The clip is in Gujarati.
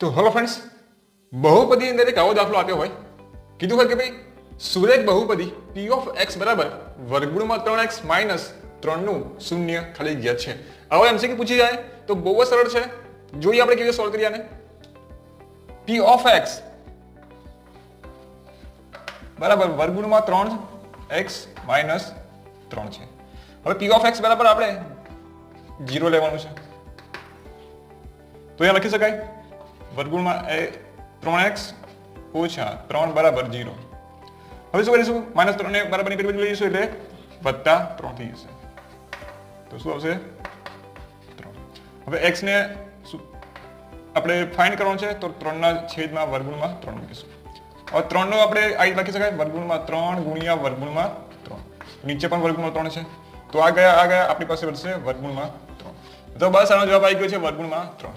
તો હલો ફ્રેન્ડ્સ બહુપદી અંદર એક આવો દાખલો આપ્યો હોય. કીધું હોય કે ભાઈ, સુરેખ બહુપદી પી ઓફ એક્સ બરાબર વર્ગમૂળમાં ત્રણ એક્સ માઇનસ ત્રણનું શૂન્ય ખાલી જગ્યા છે. આવો એમસીક્યુ પૂછી જાય, તો બહુ જ સરળ છે. જોઈએ આપણે કેવી રીતે સોલ્વ કરીએ આને. પી ઓફ એક્સ બરાબર વર્ગમૂળમાં ત્રણ એક્સ માઇનસ ત્રણ છે. હવે પી ઓફ એક્સ બરાબર આપણે જીરો લેવાનું છે. તો અહીંયા લખી શકાય. વર્ગમૂળમાં એ ત્રણ એક્સ ઓછા ત્રણ બરાબર જીરો. હવે શું કરીશું? માઇનસ ત્રણ બરાબરની પેલી લઈશું એટલે વત્તા ત્રણ થઈ જશે. તો શું આવશે? ત્રણ. હવે એક્સ ને આપણે ફાઇન્ડ કરવાનું છે તો ત્રણના છેદમાં વર્ગમૂળમાં ત્રણ મૂકીશું. હવે ત્રણનો આપણે આ લખી શકાય. વર્ગમૂળમાં ત્રણ ગુણ્યા વર્ગમૂળમાં ત્રણ. નીચે પણ વર્ગુણમાં ત્રણ છે. તો આ ગયા આ ગયા, આપણી પાસે વધશે વર્ગમૂળમાં ત્રણ. તો બસ આનો જવાબ આવી ગયો છે વર્ગમૂળમાં ત્રણ.